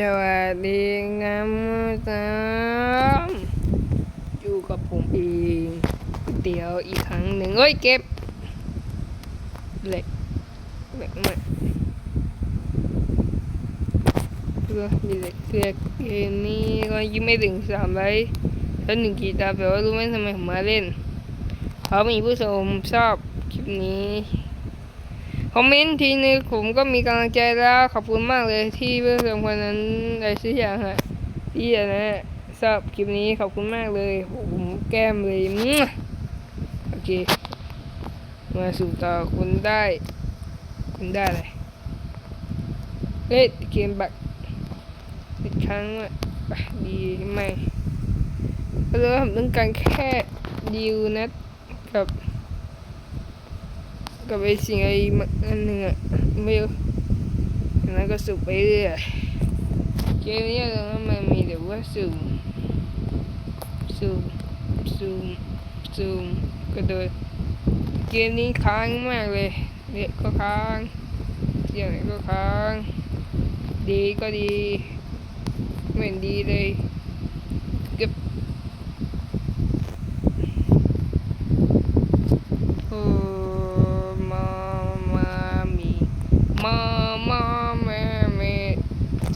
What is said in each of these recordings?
สวัสดีครับสามอยู่กับผมเองเดี๋ยวอีกครั้งหนึ่งเอ้ยเก็บเหล็กเหล็กมาเพื่อมีเหล็กเพื่อเกมนี้ก็ยังไม่ถึงสามไลค์แล้วหนึ่งกีตาร์แปลว่ารู้ไหมทำไมผมมาเล่นเพราะมีผู้ชมชอบคลิปนี้ คอมเมนต์ทีนึงผมก็มีกำลังใจแล้วขอบคุณมากเลยที่เพื่อนๆคนนั้นอะไรสักอย่างฮะที่อันนะชอบคลิปนี้ขอบคุณมากเลยผมแก้มเลยมโอเค มาสู่ต่อคุณได้ คุณได้เลยเฮ้ยเกมบักอีกครั้งอะอะดีไหมก็เลยผมต้องการแค่ดีลนัดกับ กับไอ้สิ่งไอ้มันอันหนึ่งอะไม่รู้อันนั้นก็สุ่มไปเรื่อยเกมนี้เรามันมีแต่ว่าสุ่มสุ่มสุ่มสุ่มก็โดยเกมนี้ค้างมากเลยเด็กก็ค้างเสียงไหนก็ค้าง ดีก็ดีไม่เห็นดีเลยเก็บโอ้มามามีมามาแม่แม่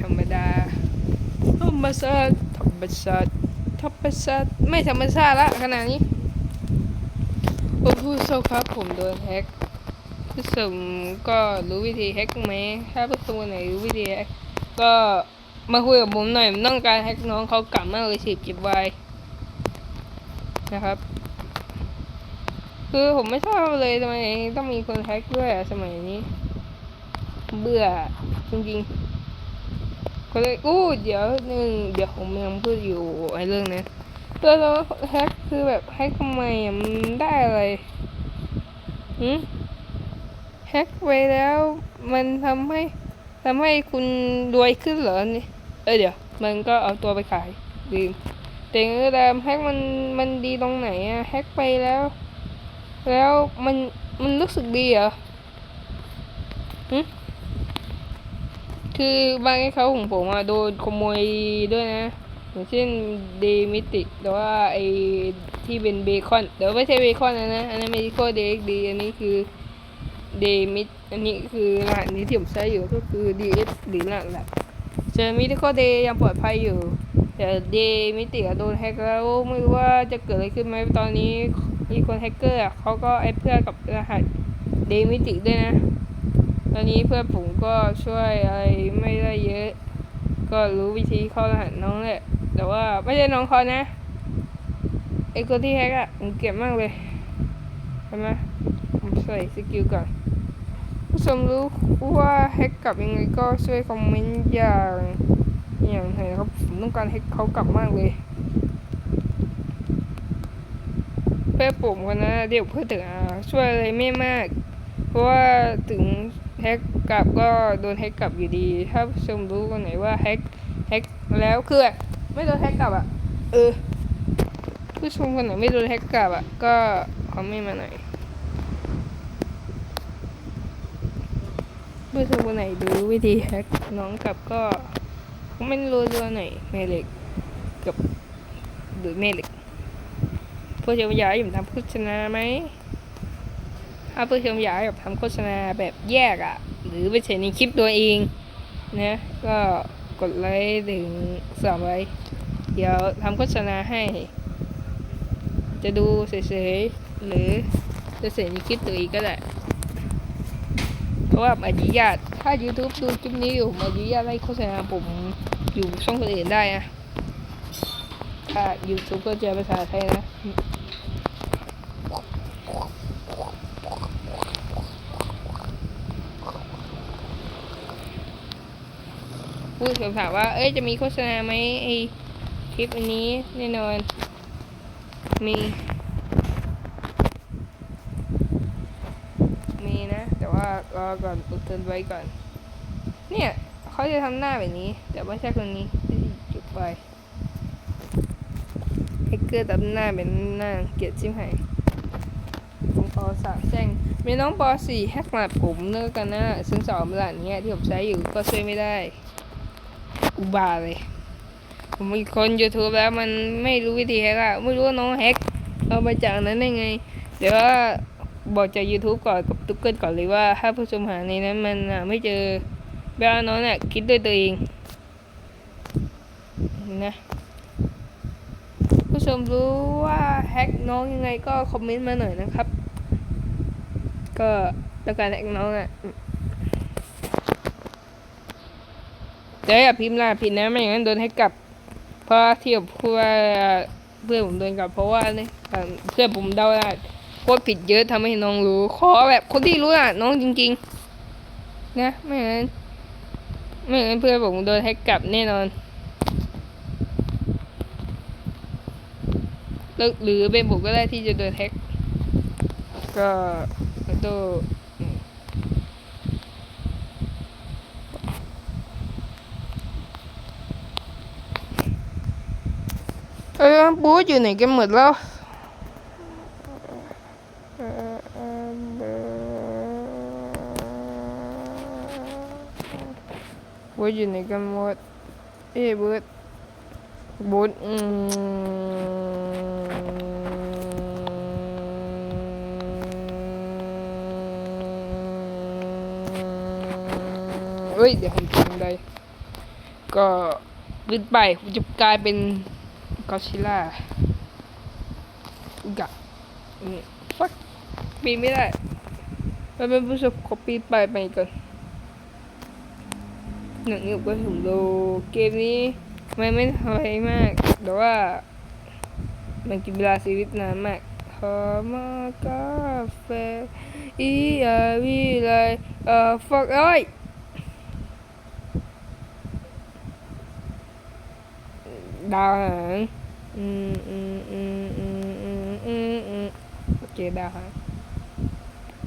ธรรมดาธรรม ชาติธรรมชาติธรรมชาติไม่ธรรมชาติละขนาดนี้โอ้ผู้ชมครับผมโดนแฮกผู้ชมก็รู้วิธีแฮกไหมถ้าผู้ชมคนไหนรู้วิธีแฮกก็มาคุยกับผมหน่อยต้องการแฮกน้องเขากลับมาเลยสิบจิบไวนะครับ คือผมไม่ชอบเลยทำไมต้องมีคนแฮกด้วยอะสมัยนี้ เบื่อจริงๆ ก็เลยอู้เดี๋ยวหนึ่งเดี๋ยวผมยังพูดอยู่ไอ้เรื่องนี้ตัวเราแฮกคือแบบแฮกทำไมอะมันได้อะไรหืมแฮกไปแล้ว มันทำให้ทำให้คุณรวยขึ้นเหรอนี่เออเดี๋ยว มันก็เอาตัวไปขายลืมแต่เออแต่แฮกมันมันดีตรงไหนอะแฮกไปแล้ว แล้วมันมันรู้สึกดีเหรอหึ คือบางไอ้เขาของผมอะโดนขโมยด้วยนะอย่างเช่นเดมิติแต่ว่าไอ้ที่เป็นเบคอนเดี๋ยวไม่ใช่เบคอนนะนะอันนั้นไม่ใช่ข้อเด็กดีอันนี้คือเดมิตอันนี้คือรหัสนี้ที่ผมใช้อยู่ก็คือ DS หรือรหัสแหละเจอมิติข้อเดยังปลอดภัยอยู่แต่เดมิติอะโดนแฮกแล้วไม่รู้ว่าจะเกิดอะไรขึ้นไหมตอนนี้มีคนแฮกเกอร์อะเขาก็แอดเพื่อนกับรหัสเดมิติด้วยนะ อนนี้เพื่อนผมก็ช่วยอะไรไม่ได้เยอะ ก็รู้วิธีเข้ารหัสน้องแหละ แต่ว่าไม่ใช่น้องเขานะไอ้คนที่แฮกอะผมเก็บมากเลยเห็นไหมผมใส่สกิลก่อนผู้ชมรู้ว่าแฮกกลับยังไงก็ช่วยคอมเมนต์อย่างอย่างไหนะครับผมต้องการแฮกเขากลับมากเลยเพื่อนผมคนนั้นเดี๋ยวเพื่อนถึงอะช่วยอะไรไม่มาก เพราะว่าถึง แฮกกลับก็โดนแฮกกลับอยู่ดี ถ้าชมรู้คนไหนว่าแฮกแฮกแล้วคือไม่โดนแฮกกลับอะ เออ ผู้ชมคนไหนไม่โดนแฮกกลับอะ ก็คอมเมนต์มาหน่อยผู้ชมคนไหนรู้วิธีแฮกน้องกลับก็คอมเมนต์รัวๆหน่อยแม่เหล็กกับหรือแม่เหล็กผู้ชมอยากให้ผมทำโฆษณาไหม ถ้าผู้ชมอยากให้ผมทำโฆษณาแบบแยกอะ่ะ หรือไปเฉยในคลิปตัวเองนะก็กดไลค์ถึงสองไลค์เดี๋ยวทำโฆษณาให้ จะดูเฉยๆหรือจะเฉยในคลิปตัวเองก็ได้ เพราะว่ามอนุญาตถ้า YouTube ดูคลิปนี้อยู่มอนุญาตให้โฆษณาผมอยู่ช่องคนอื่นได้นะถ้า YouTube ก็จะภาษาไทยนะ พูดถามว่า เอ้ย จะมีโฆษณาไหมไอคลิปอันนี้แน่นอน มี มีนะ แต่ว่ารอก่อนอุดเตือนไว้ก่อน เนี่ยเขาจะทำหน้าแบบนี้ แต่ไม่ใช่คนนี้ที่จุดไปแฮกเกือร์ทำหน้าเป็นหน้าเกลียดชิมหายผมขอสาบแช่งมีน้องป .4 แฮกมาผมเลิกกันนะซึ่งสองรหัสเนี้ยที่ผมใช้อยู่ก็ช่วยไม่ได้ อุบาทเลย ผมมีคน YouTube แล้วมันไม่รู้วิธีแฮกอะไม่รู้ว่าน้องแฮกเอามาจากนั้นได้ไง เดี๋ยวว่าบอกจาก YouTube ก่อนกับตุ๊กเกิลก่อนเลยว่า ถ้าผู้ชมหาในนั้นมันไม่เจอแบบน้องเนี่ยคิดด้วยตัวเองนะผู้ชมรู้ว่าแฮกน้องยังไงก็คอมเมนต์มาหน่อยนะครับ ก็ต้องการแฮกน้องอะ แต่อย่าพิมพ์ลาผิดนะไม่อย่างนั้นโดนแฮกกลับ เพราะที่ผมพูดว่าเพื่อนผมโดนกลับเพราะว่าเนี่ยเพื่อนผมเดาได้โคตรผิดเยอะทำให้น้องรู้ ขอแบบคนที่รู้อะน้องจริง ๆ นะไม่อย่างนั้นไม่อย่างนั้นเพื่อนผมโดนแฮกกลับแน่นอนหรือเป็นผมก็ได้ที่จะโดนแฮกก็ตัว อืมเออบูธอยู่ไหนกันหมดแล้วบูธอยู่ไหนกันหมด เอ้บูธบูธอืมเฮ้ย เดี๋ยวผมทำได้ ก็ขึ้นไปผมจะกลายเป็น กอซิล่าอุกะนี่ฟักปีไม่ได้มันเป็นผู้ชมขอปีไปไปก่อนหนังนี้ผมก็ผมดูเกมนี้มันไม่ทำอะไรมาก แต่ว่า มันกินเวลาชีวิตนานมากขอมากาแฟอีอาวีไลเอ่อฟักเอ้ยดาวหาง อืมอืมอืมอืมอืมอืมอืมโอเคดาวหาง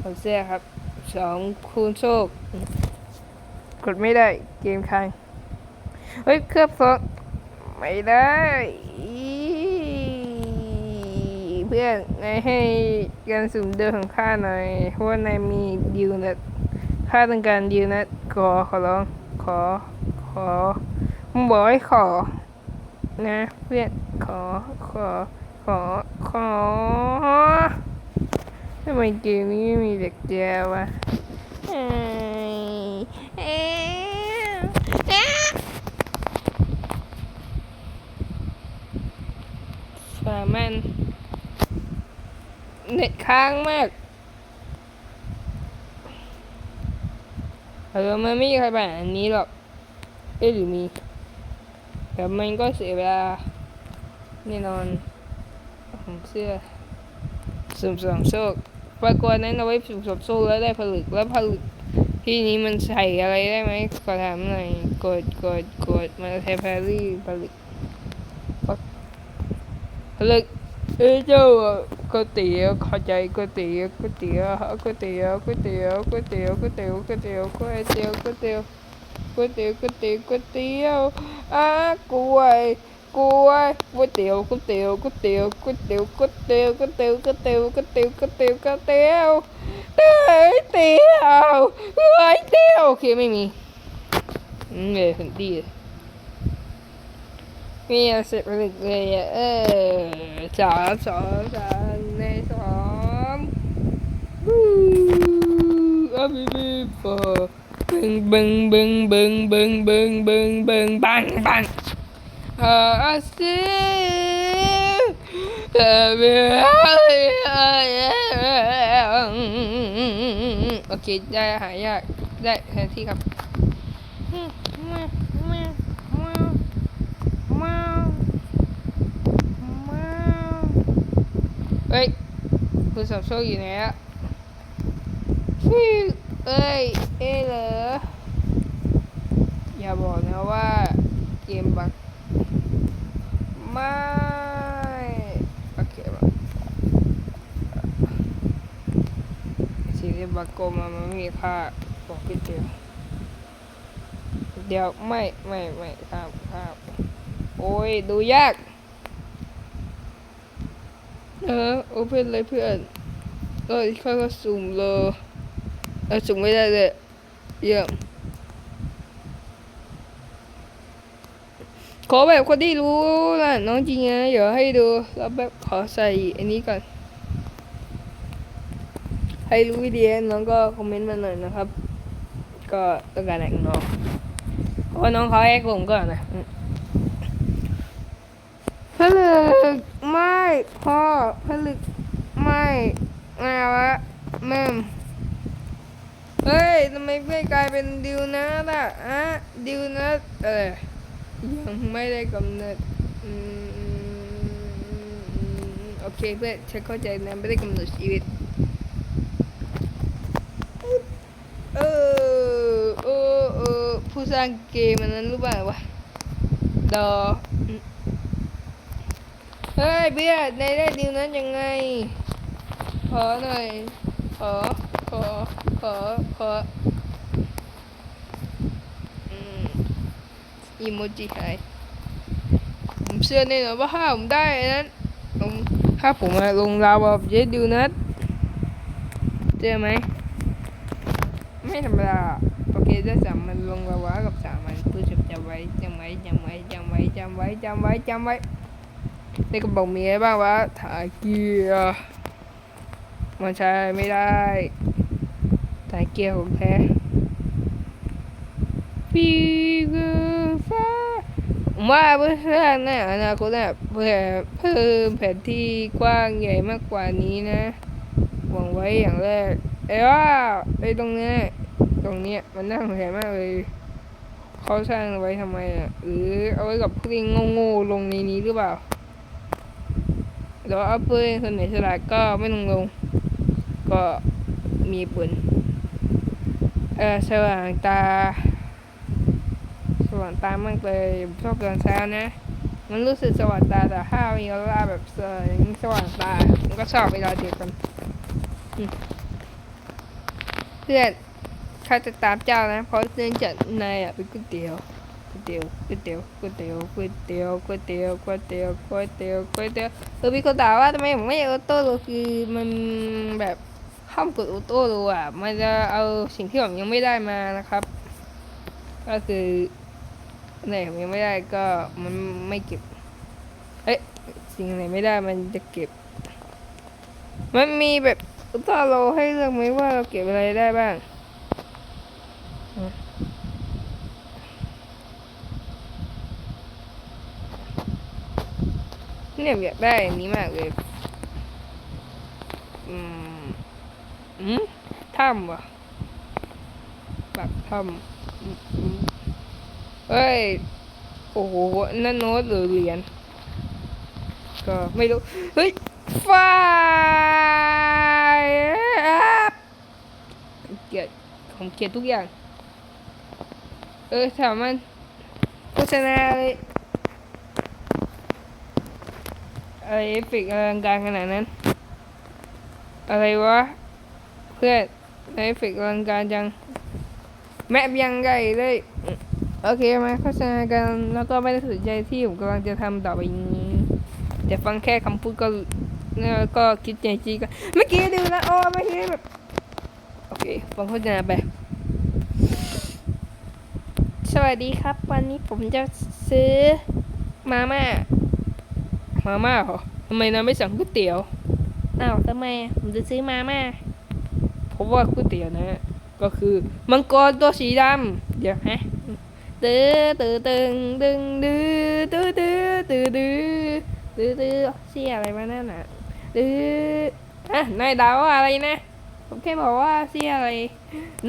ผมเสียครับสองคูณโชค กดไม่ได้เกมค้างเฮ้ย เครือบสองไม่ได้เพื่อนนายให้การสุ่มเดินของข้าหน่อยเพราะว่านายมีดิวนะข้าต้องการดิวนะขอขอร้องขอขอมึงบอกให้ขอนะเพื่อน อ ขอ ขอ ขอ ทำไมเกมนี้ไม่มีเด็กแจววะเอ้ยเอ้ยเอ้ยฝามันเน็ตค้างมากเออมันไม่มีใครแบบอันนี้หรอกเอ๊ะหรือมีแต่มันก็เสียเวลา นี่นอนผมเสื้อสุ่มสองโชคปรากฏนั้นเอาไว้สุ่มสองโชคแล้วได้ผลึกแล้วผลึกที่นี้มันใส่อะไรได้ไหมขอถามหน่อยกดกดกดมาใช้แพรรี่ผลึกผลึกเอ้ยเจ้าก๋วยเตี๋ยวเข้าใจก๋วยเตี๋ยวก๋วยเตี๋ยวก๋วยเตี๋ยวก๋วยเตี๋ยวก๋วยเตี๋ยวก๋วยเตี๋ยวก๋วยเตี๋ยวก๋วยเตี๋ยวก๋วยเตี๋ยวก๋วยเตี๋ยวก๋วยเตี๋ยวก๋วยเตี๋ยวอ่ากล้วย กล้วยก๋วยเตี๋ยวก๋วยเตี๋ยวก๋วยเตี๋ยวก๋วยเตี๋ยวก๋วยเตี๋ยวก๋วยเตี๋ยวก๋วยเตี๋ยวก๋วยเตี๋ยวก๋วยเตี๋ยวก๋วยเตี๋ยวเตี๋ยวเตี๋ยวก๋วยเตี๋ยวโอเคไม่มีอืมเลย很ดีม่อยากเสร็จเลยเลยอะเออสองสองสามในสองบูอาบีบีโฟบึงบึงบึงบึงบึงบึงบึงบึงบังบัง เอออาซิเออเบโอเค ได้หายาก ได้แทนที่ครับเฮ้ยคุณสอบโชคอยู่ไหนอะฟิวเอ้ย เอ้ยเหรออย่าบอกนะว่าเกมบัก ไม่โอเคบักสิ่งที่บักโกมามันไม่มีค่าบอกพี่เดียวเดี๋ยวไม่ไม่ไม่ครับครับโอ้ยดูยากเออโอเพนเลยเพื่อนเออค่อยก็สุ่มเลยเออสุ่มไม่ได้เลยเยี่ยม ขอแบบคนที่รู้ล่ะน้องจริงนะเดี๋ยวให้ดูแล้วแบบขอใส่อันนี้ก่อน ให้รู้วิดีโอน้องก็คอมเมนต์มาหน่อยนะครับ ก็ต้องการแอกน้องเพราะน้องเขาแอกผมก่อนนะผลึกไม่พ่อผลึกไม่ไงวะแม่มเฮ้ยทำไมไม่กลายเป็นดิวนัทอะอะดิวนัทอะไร ยังไม่ได้กำเนิดอืมโอเคเพื่อนฉันเข้าใจนะไม่ได้กำหนดชีวิตเออเออเออผู้สร้างเกมันนั้นรู้ป่าววะดอเฮ้ยเบียร์ในได้ดีลนั้นยังไง ขอหน่อย ขอ ขอ ขอ ขอม อีโมจิหายผมเชื่อแน่นอนว่าถ้าผมได้อันนั้นผมถ้าผมมาลงราวแบบเยดูนัทเจอไหมไม่ธรรมดาโอเคได้สามมันลงราวกับสามมันผู้ชมจำไว้จำไว้จำไว้จำไว้จำไว้จำไว้จำไว้ในกระบอกมีอะไรบ้างวะถ่ายเกียร์มันใช้ไม่ได้ถ่ายเกียร์ของแท้ปีกฟ้าผม ว่าเพื่อนๆเนี่ยอนาคตเนี่ยเพื่อเพิ่มแผนที่กว้างใหญ่มากกว่านี้นะหวังไว้อย่างแรกไอ้ว่าไอ้ตรงเนี้ยตรงเนี้ยมันน่าสงสัยมากเลยเขาสร้างไว้ทำไมอะหรือเอาไว้กับพวกที่โง่ๆลงในนี้หรือเปล่าหรือว่าเอาเพื่อนคนไหนฉลาดก็ไม่ลงลง ก็มีผลเออสว่างตา ว่างตามากเลยชอบตอนเช้านะ มันรู้สึกสว่างตาแต่ถ้ามีออร่าแบบเสยสว่างตา มันก็ชอบเวลาเดียวกันเพื่อนข้าจะตามเจ้านะเพราะเนื่องจากนายอะเป็นก๋วยเตี๋ยวก๋วยเตี๋ยวก๋วยเตี๋ยวก๋วยเตี๋ยวก๋วยเตี๋ยวก๋วยเตี๋ยวก๋วยเตี๋ยวก๋วยเตี๋ยวก๋วยเตี๋ยวเออมีคนถามว่าทำไมผมไม่ออโต้โลคือมันแบบห้ามกดออโต้โลอะมันจะเอาสิ่งที่ผมยังไม่ได้มานะครับ ก็คือ ไหนผมยังไม่ได้ก็มันไม่เก็บ เอ๊ะสิ่งไหนไม่ได้มันจะเก็บ มันมีแบบถ้าเราให้เลือกไหมว่าเราเก็บอะไรได้บ้างเนี่ยอยากได้อันนี้มากเลย อืมอืมถ้ำวะแบบถ้ำ เฮ้ย โอ้โห นั่นโน้ตหรือเหรียญ ก็ไม่รู้ เฮ้ยไฟเกลียดผมเกลียดทุกอย่าง เออถามมันโฆษณาเลยอะไรเอฟเฟกต์อลังการขนาดนั้น อะไรวะ เพื่อนเอฟเฟกต์อลังการจัง แมปยังไงเลย โอเคมาโฆษณากันแล้วก็ไม่ได้สนใจที่ผมกำลังจะทำต่อไปนี้แต่ฟังแค่คำพูดก็แล้วก็คิดใจจีก็เมื่อกี้ดูนะโอ้เมื่อกี้แบบโอเคฟังโฆษณาไปสวัสดีครับ วันนี้ผมจะซื้อมาม่ามาม่าเหรอทำไมนะไม่สั่งก๋วยเตี๋ยวอ้าวทำไมผมจะซื้อมาม่าเพราะว่าก๋วยเตี๋ยวนะ ก็คือมังกรตัวสีดำเดี๋ยวฮะ ตื้อตื้อตึงตึงดื้อตื้อตื้อตื้อดื้อตื้อตื้อเสียอะไรมานั่นน่ะตื้ออะนายดาวอะไรนะผมแค่บอกว่าเสียอะไร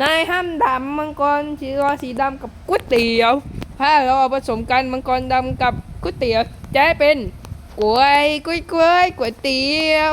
นายห้ามดำมังกรสีรอสีดำกับก๋วยเตี๋ยว ถ้าเราเอาผสมกันมังกรดำกับก๋วยเตี๋ยวจะเป็นก๋วยก๋วยก๋วยก๋วยเตี๋ยว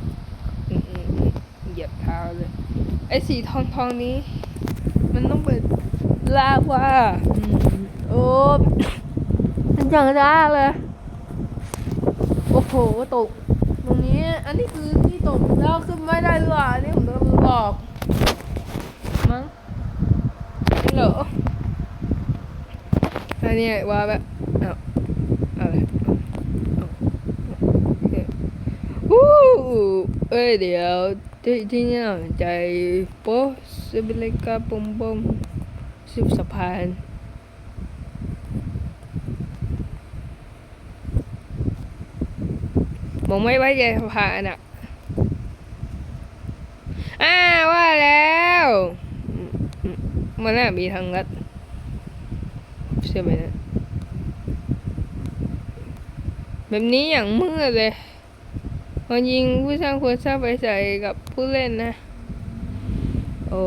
ยียบเท้าเลย ไอ้สีทองทองๆนี้ มันต้องเป็นลาวาอืมโอ้มันจังจ้าเลยโหตก ตรงนี้ อันนี้คือที่ตกแล้วขึ้นไม่ได้หรือเปล่าอันนี้ผมต้องบอก มั้งเหรออันนี้ว่าแบบเอาเอาเลยเอ ที่ที่นี่น่าสนใจโป๊ซิบิเลกาปมบมสิบสะพานผมไม่ไว้ใจสะพานอะอ่าว่าแล้วมันน่ามีทางลัดใช่ไหมนะแบบนี้อย่างมืดเลย พอยิงผู้สร้างควรทราบไปใส่กับผู้เล่นนะ โอ้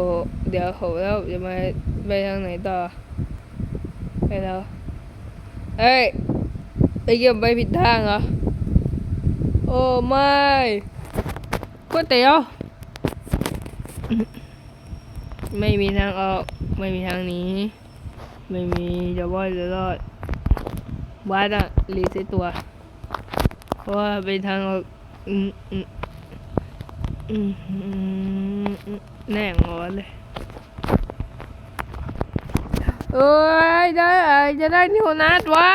เดี๋ยวโหแล้วจะมาไปทางไหนต่อ ไปแล้วเอ้ยไปเกี่ยวไปผิดทางเหรอ โอ้ไม่ก๋วยเตี๋ยวไม่มีทางออก ไม่มีทางนี้ ไม่มีจะว่ายจะรอดวัดอะรีเซตตัว เพราะว่าเป็นทางออก อืมอืมอืมอืมอืมแน่งอนเลยเอ้ยได้อะจะได้นิวนัดวะ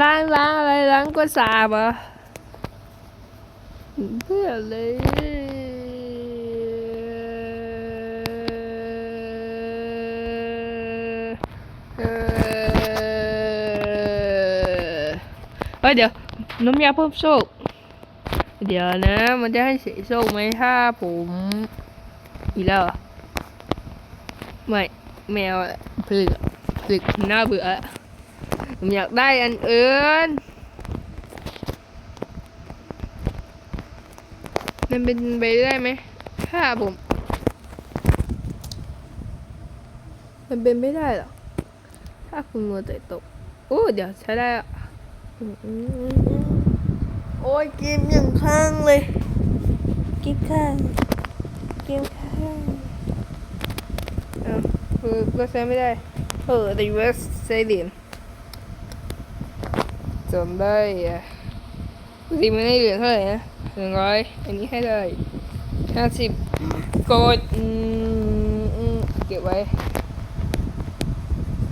ล้างล้างอะไรล้างก็สาบอะเพื่อเลย เฮ้ยเดี๋ยวน้ำยาเพิ่มโชค เดี๋ยวนะ มันจะให้เสียโชคไหมถ้าผม อีกแล้วไม่แมวผลึกผลึกน่าเบื่อผมอยากได้อันอื่นมันเป็นไปได้ไหมถ้าผม มันเป็นไม่ได้หรอ ถ้าคุณมัวแต่ตก โอ้ เดี๋ยวใช้ได้อะ โอ้ยเกมอย่างข้างเลยเกมข้างเกมข้างเอ้าคือก็ใช้ไม่ได้ เออแต่ยูเอสใช้เหรียญจำได้อะปกติไม่ได้เหรียญเท่าไหร่นะหนึ่งร้อยอันนี้ให้เลยห้าสิบกดอืมอืมเก็บไว้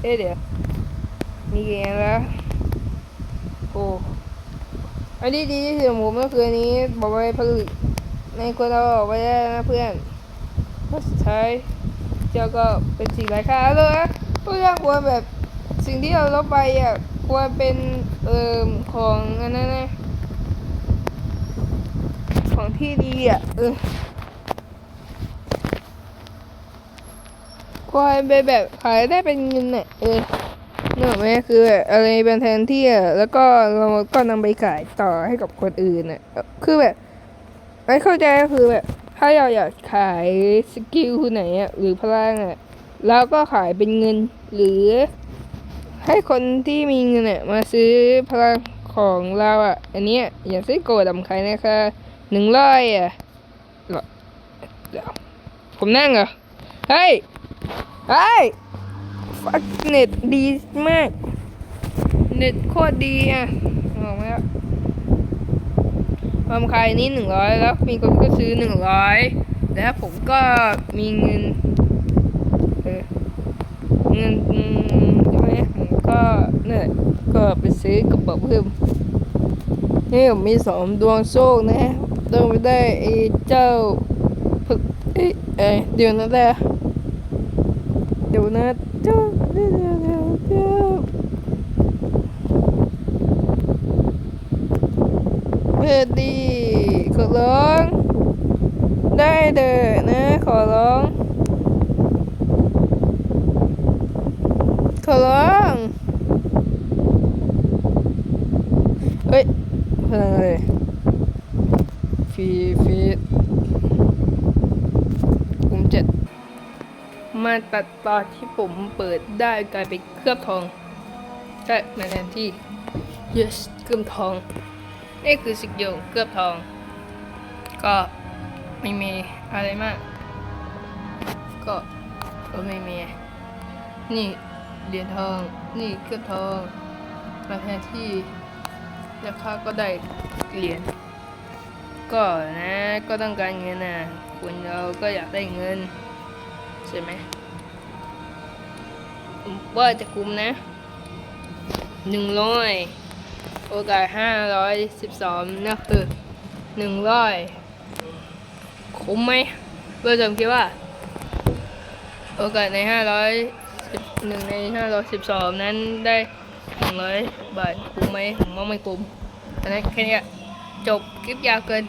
เอ๊ะเดี๋ยวมีกี่อันแล้ว โออันนี้ดีที่สุดของผมก็คืออันนี้บอกไว้ผลิตในควรเอาออกไปได้นะเพื่อนแล้วสุดท้ายเจ้าก็เป็นสิ่งไร้ค่าเลยนะทุกอย่างควรแบบสิ่งที่เราลบไปอะควรเป็นเอ่อของอันนั้นนะของที่ดีอะเออควรเป็นแบบขายได้เป็นเงินเนี่ยเออ นึกออกไหมคือแบบอะไรเป็นแทนที่อะแล้วก็เราก็นำไปขายต่อให้กับคนอื่นอะคือแบบไม่เข้าใจก็คือแบบ ถ้าเราอยากขายสกิลไหนอะหรือพลังอะเราก็ขายเป็นเงินหรือ ให้คนที่มีเงินเนี่ยมาซื้อพลังของเราอะ อันเนี้ยอย่างเส้นโกดำขายนะคะหนึ่งร้อยอะผมนั่งเหรอเฮ้ยเฮ้ย ฟักเน็ตดีมาก เน็ตโคตรดีอะมองไหมครับความขายนี้หนึ่งร้อยแล้วมีคนก็ซื้อหนึ่งร้อยแล้วผมก็มีเงินเออเงินใช่ไหมผมก็เนี่ยก็ไปซื้อกระเป๋าเพิ่มนี่ผมมีสองดวงโชคนะต้องไปได้ไอ้เจ้าพึกเอ้เอ้ยเดี๋ยวนะแต่เดี๋ยวนะ เจ้าเดี๋ยวเดี๋ยวเดี๋ยวเดี๋ยวเพื่อดีขอร้อง ได้เด้อนะ ขอร้อง ขอร้องเอ้ยพลังอะไรฟีฟี มาตัดต่อที่ผมเปิดได้กลายเป็นเคลือบทองใช่ในแทนที่ yes เคลือบทอง นี่คือสิ่งเดียวเคลือบทอง ก็ไม่มีอะไรมาก ก็ก็ไม่มี นี่เหรียญทอง นี่เคลือบทอง มาแทนที่แล้วข้าก็ได้เหรียญก็นะก็ต้องการเงินนะคุณเราก็อยากได้เงิน ใช่ไหม ว่าจะคุ้มนะหนึ่งร้อยโอกาสห้าร้อยสิบสองนั่นคือหนึ่งร้อยคุ้มไหมเพื่อผมคิดว่า โอกาสในห้าร้อยสิบหนึ่งในห้าร้อยสิบสองนั้นได้หนึ่งร้อยบาทคุ้มไหมผมว่าไม่คุ้มอันนั้นแค่นี้จบคลิปยาวเกิน